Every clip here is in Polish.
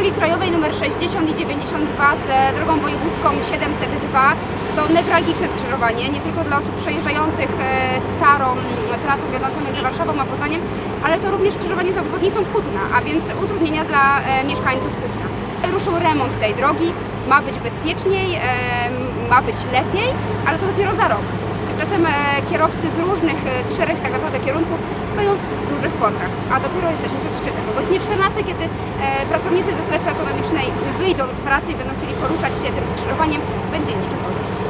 drogi krajowej nr 60 i 92 z drogą wojewódzką 702 to newralgiczne skrzyżowanie, nie tylko dla osób przejeżdżających e, starą trasą wiodącą między Warszawą a Poznaniem, ale to również skrzyżowanie z obwodnicą Kutna, a więc utrudnienia dla e, mieszkańców Kutna. Ruszył remont tej drogi, ma być bezpieczniej, e, ma być lepiej, ale to dopiero za rok. E, kierowcy z różnych, e, z czterech tak naprawdę kierunków stoją w dużych korkach, a dopiero jesteśmy przed szczytem. O godzinie 14, kiedy e, pracownicy ze strefy ekonomicznej wyjdą z pracy i będą chcieli poruszać się tym skrzyżowaniem, będzie jeszcze gorzej.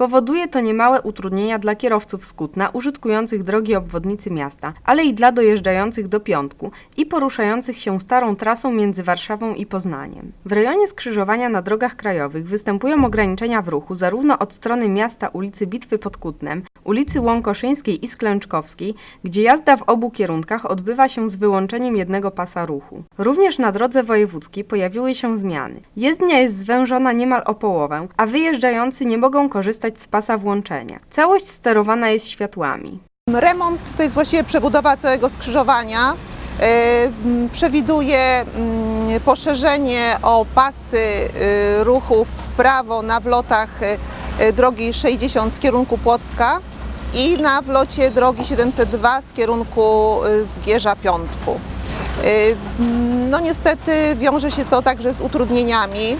Powoduje to niemałe utrudnienia dla kierowców z Kutna użytkujących drogi obwodnicy miasta, ale i dla dojeżdżających do Piątku i poruszających się starą trasą między Warszawą i Poznaniem. W rejonie skrzyżowania na drogach krajowych występują ograniczenia w ruchu zarówno od strony miasta ulicy Bitwy pod Kutnem, ulicy Łąkoszyńskiej i Sklęczkowskiej, gdzie jazda w obu kierunkach odbywa się z wyłączeniem jednego pasa ruchu. Również na drodze wojewódzkiej pojawiły się zmiany. Jezdnia jest zwężona niemal o połowę, a wyjeżdżający nie mogą korzystać z pasa włączenia. Całość sterowana jest światłami. Remont to jest właściwie przebudowa całego skrzyżowania. E, Przewiduje mm, poszerzenie o pasy e, ruchu w prawo na wlotach e, drogi 60 z kierunku Płocka i na wlocie drogi 702 z kierunku Zgierza Piątku. No niestety wiąże się to także z utrudnieniami.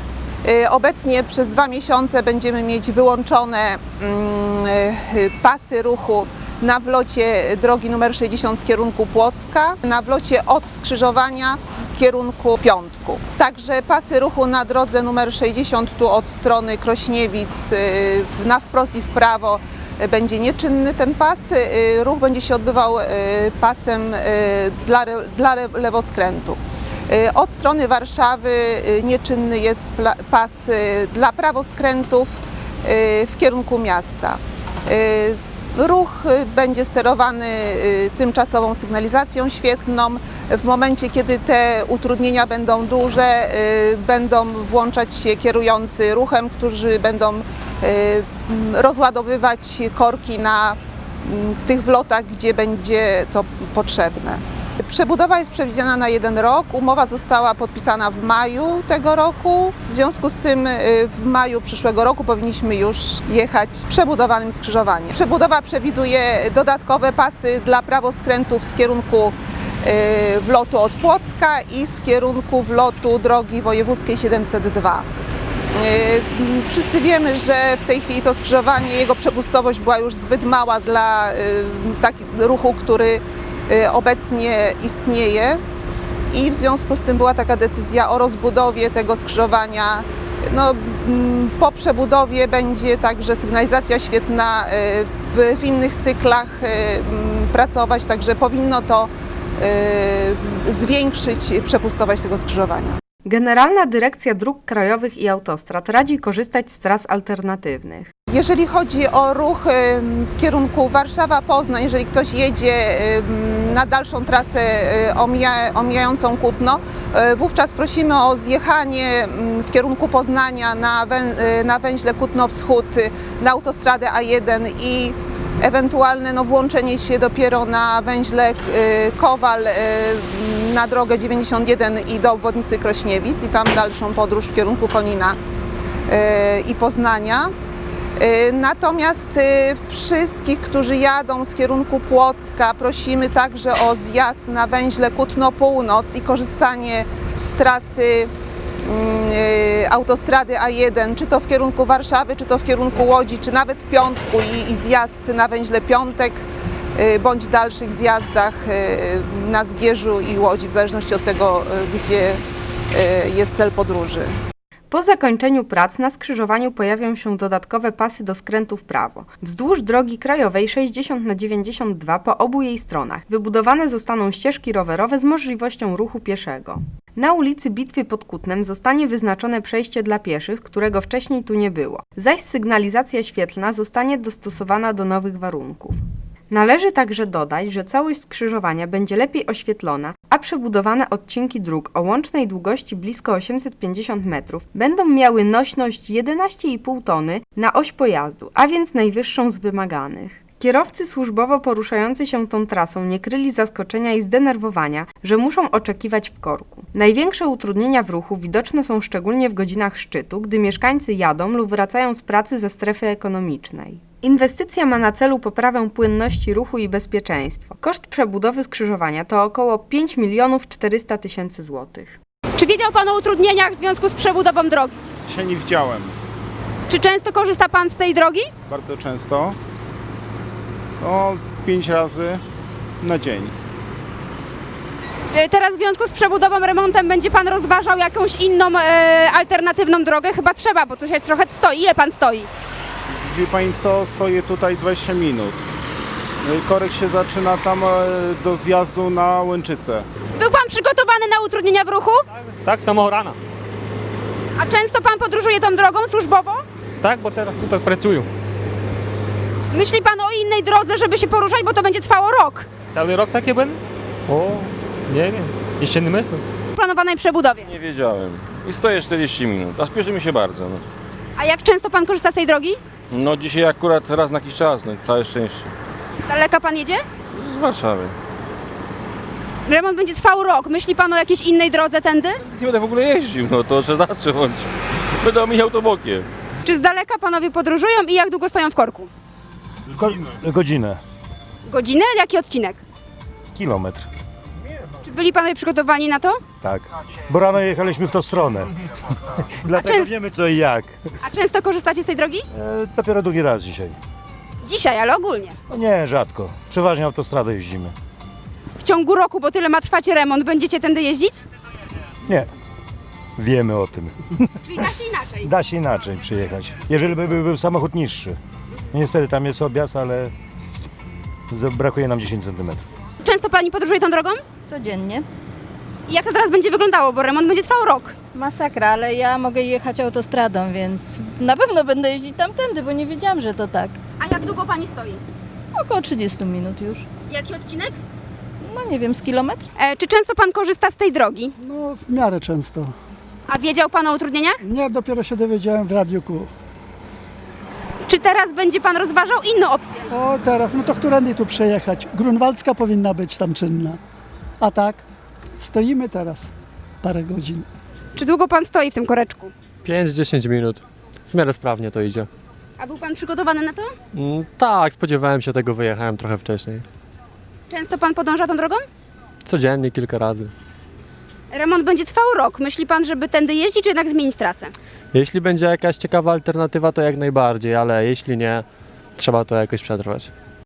E, Obecnie przez dwa miesiące będziemy mieć wyłączone mm, e, pasy ruchu na wlocie drogi numer 60 z kierunku Płocka, na wlocie od skrzyżowania kierunku Piątku. Także pasy ruchu na drodze numer 60 tu od strony Krośniewic y, na wprost i w prawo y, będzie nieczynny ten pas. Y, Ruch będzie się odbywał y, pasem y, dla, dla lewoskrętu. Y, Od strony Warszawy y, nieczynny jest pas y, dla prawoskrętów w kierunku miasta. Ruch będzie sterowany tymczasową sygnalizacją świetlną. W momencie, kiedy te utrudnienia będą duże, będą włączać się kierujący ruchem, którzy będą rozładowywać korki na m, tych wlotach, gdzie będzie to potrzebne. Przebudowa jest przewidziana na jeden rok. Umowa została podpisana w maju tego roku. W związku z tym y, w maju przyszłego roku powinniśmy już jechać przebudowanym skrzyżowaniem. Przebudowa przewiduje dodatkowe pasy dla prawoskrętów z kierunku y, wlotu od Płocka i z kierunku wlotu drogi wojewódzkiej 702. Y, Wszyscy wiemy, że w tej chwili to skrzyżowanie, jego przepustowość była już zbyt mała dla ruchu, który obecnie istnieje i w związku z tym była taka decyzja o rozbudowie tego skrzyżowania. No, mm, po przebudowie będzie także sygnalizacja świetna y, w, w innych cyklach y, mm, pracować, także powinno to y, zwiększyć przepustowość tego skrzyżowania. Generalna Dyrekcja Dróg Krajowych i Autostrad radzi korzystać z tras alternatywnych. Jeżeli chodzi o ruch z kierunku Warszawa-Poznań, jeżeli ktoś jedzie na dalszą trasę omija, omijającą Kutno, y, wówczas prosimy o zjechanie ym, w kierunku Poznania na, na węźle Kutno-Wschód y, na autostradę A1 i ewentualne no, włączenie się dopiero na węźle y, Kowal y, na drogę 91 i do obwodnicy Krośniewic i tam dalszą podróż w kierunku Konina y, i Poznania. Natomiast wszystkich, którzy jadą z kierunku Płocka, prosimy także o zjazd na węźle Kutno Północ i korzystanie z trasy autostrady A1, czy to w kierunku Warszawy, czy to w kierunku Łodzi, czy nawet Piątku i, i zjazd na węźle Piątek, y, bądź dalszych zjazdach y, na Zgierzu i Łodzi, w zależności od tego, gdzie jest cel podróży. Po zakończeniu prac na skrzyżowaniu pojawią się dodatkowe pasy do skrętu w prawo. Wzdłuż drogi krajowej 60 na 92 po obu jej stronach wybudowane zostaną ścieżki rowerowe z możliwością ruchu pieszego. Na ulicy Bitwy pod Kutnem zostanie wyznaczone przejście dla pieszych, którego wcześniej tu nie było, zaś sygnalizacja świetlna zostanie dostosowana do nowych warunków. Należy także dodać, że całość skrzyżowania będzie lepiej oświetlona, a przebudowane odcinki dróg o łącznej długości blisko 850 metrów będą miały nośność 11,5 tony na oś pojazdu, a więc najwyższą z wymaganych. Kierowcy służbowo poruszający się tą trasą nie kryli zaskoczenia i zdenerwowania, że muszą oczekiwać w korku. Największe utrudnienia w ruchu widoczne są szczególnie w godzinach szczytu, gdy mieszkańcy jadą lub wracają z pracy ze strefy ekonomicznej. Inwestycja ma na celu poprawę płynności ruchu i bezpieczeństwo. Koszt przebudowy skrzyżowania to około 5 milionów 400 tysięcy złotych. Czy wiedział Pan o utrudnieniach w związku z przebudową drogi? Dzisiaj nie widziałem Czy często korzysta Pan z tej drogi? bardzo często. O pięć razy na dzień. Czy teraz w związku z przebudową, remontem będzie Pan rozważał jakąś inną e, alternatywną drogę? Chyba trzeba, bo tu się trochę stoi. Ile Pan stoi? Wie pani co, stoję tutaj 20 minut. No i Korek się zaczyna tam e, do zjazdu na Łęczycę. Był Pan przygotowany na utrudnienia w ruchu? Tak, z samego rana. A często Pan podróżuje tą drogą służbowo? Tak, bo teraz tutaj pracuję. Myśli Pan o innej drodze, żeby się poruszać, bo to będzie trwało rok Cały rok takie będę? O, nie wiem. Jeszcze nie myślę. w planowanej przebudowie. Nie wiedziałem. I stoję 40 minut, a spieszy mi się bardzo. No, A jak często Pan korzysta z tej drogi? No dzisiaj akurat raz na jakiś czas, no całe szczęście. Daleka Pan jedzie? Z Warszawy. Remont będzie trwał rok. Myśli Pan o jakiejś innej drodze tędy? Nie będę w ogóle jeździł, no to trzeba zacząć. Będę omijał to bokiem. Czy z daleka Panowie podróżują i jak długo stoją w korku? Godzinę, Godzinę? Jaki odcinek? kilometr. Czy byli Panowie przygotowani na to? Tak. Bo rano jechaliśmy w tą stronę. Dlatego często- wiemy co i jak. A często korzystacie z tej drogi? E, dopiero drugi raz dzisiaj. Dzisiaj, ale ogólnie. No nie, rzadko. Przeważnie autostradą jeździmy. W ciągu roku, bo tyle ma trwać remont, będziecie tędy jeździć? Nie. Wiemy o tym. Czyli da się inaczej. Da się inaczej przyjechać. Jeżeli by był, samochód niższy. Niestety tam jest objazd, ale brakuje nam 10 cm. Często Pani podróżuje tą drogą? Codziennie. I jak to teraz będzie wyglądało, bo remont będzie trwał rok? Masakra, ale ja mogę jechać autostradą, więc na pewno będę jeździć tamtędy, bo nie wiedziałam, że to tak. A jak długo Pani stoi? Około 30 minut już. Jaki odcinek? No nie wiem, z kilometr? E, czy często Pan korzysta z tej drogi? No, w miarę często. A wiedział Pan o utrudnieniach? Nie, dopiero się dowiedziałem w Radiu Q. Czy teraz będzie Pan rozważał inną opcję? O, teraz, no to którędy tu przejechać? Grunwaldzka powinna być tam czynna. A tak, stoimy teraz parę godzin. Czy długo Pan stoi w tym koreczku? 5-10 minut. W miarę sprawnie to idzie. A był Pan przygotowany na to? Mm, tak, spodziewałem się tego, wyjechałem trochę wcześniej. Często Pan podąża tą drogą? Codziennie, kilka razy. Remont będzie trwał rok. Myśli Pan, żeby tędy jeździć, czy jednak zmienić trasę? Jeśli będzie jakaś ciekawa alternatywa, to jak najbardziej, ale jeśli nie, trzeba to jakoś przetrwać.